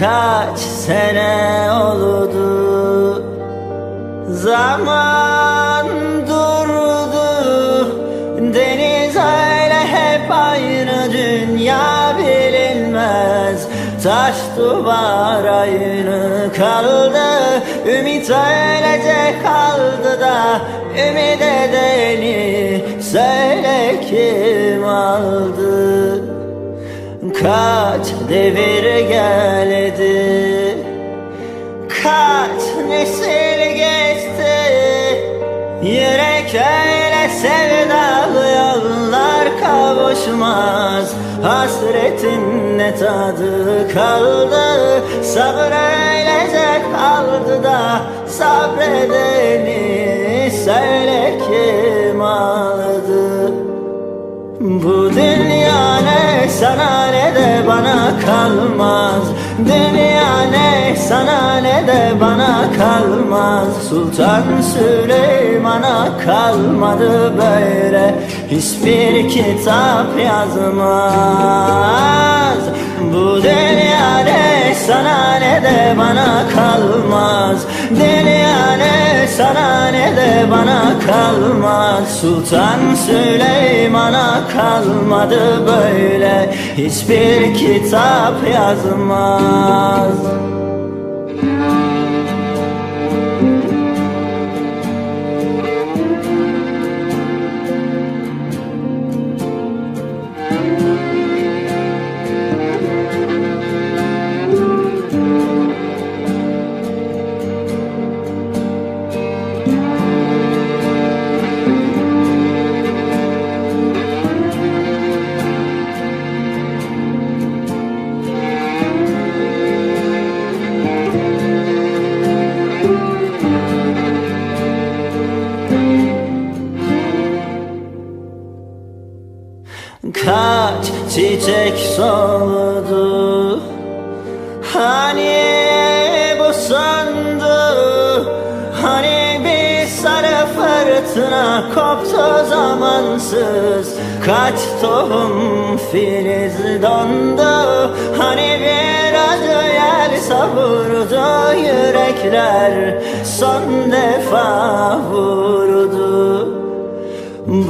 kaç sene oldu? Zaman durdu. Deniz öyle hep aynı dünya bilinmez. Taş duvar aynı kaldı. Ümit öylece kaldı da Ümit edeni söyle kim aldı? Kaç devir geldi. Kaç nesil geçti. Yürek öyle sevdalı yollar kavuşmaz. Hasretin ne tadı kaldı? Sabır öylece kaldı da Sabredeni söyle kim aldı? Bu dünya ne sana ne de bana kalmaz Dünya ne sana ne de bana kalmaz. Sultan Süleyman'a kalmadı böyle Hiçbir kitap yazmaz. Bu dünya ne sana ne de bana kalmaz. Dünya ne sana ne de bana kalmaz. Sultan Süleyman'a kalmadı böyle. Hiçbir kitap yazmaz Kaç çiçek soldu Hani bu sandı? Hani bir sarı fırtına koptu zamansız? Kaç tohum filiz dondu? Hani bir acı yer savurdu yürekler? Son defa vurdu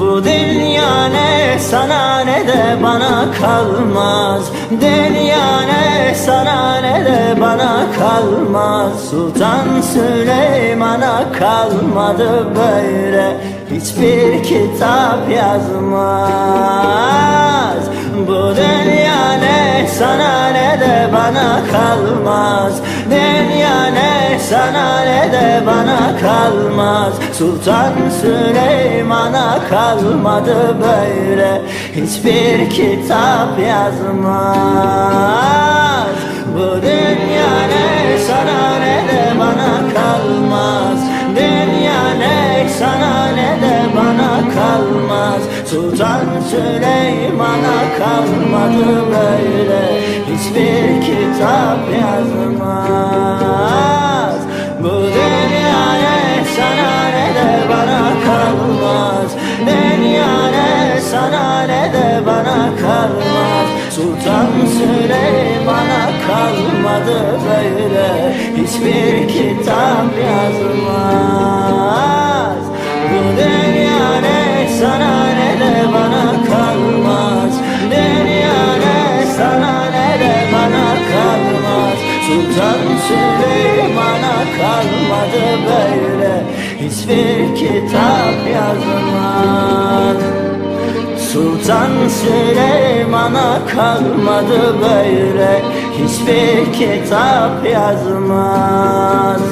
bu dünya ne sana ne de bana kalmaz. Dünya ne sana ne de bana kalmaz. Sultan Süleyman'a kalmadı böyle Hiçbir kitap yazmaz. Bu dünya ne sana ne de bana kalmaz. Dünya ne sana ne de bana kalmaz. Sultan Süleyman'a kalmadı böyle Hiçbir kitap yazmaz. Bu dünya ne sana ne de bana kalmaz. Dünya ne sana ne de bana kalmaz. Sultan Süleyman'a kalmadı böyle Hiçbir kitap yazmaz Bu dünya ne sana ne de bana kalmaz. Dünya ne sana ne de bana kalmaz. Sultan Süleyman'a kalmadı böyle. Hiçbir kitap Hiçbir kitap yazmaz Sultan Süleyman'a kalmadı böyle Hiçbir kitap yazmaz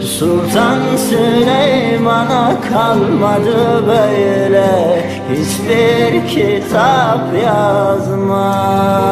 Sultan Süleyman'a kalmadı böyle Hiçbir kitap yazmaz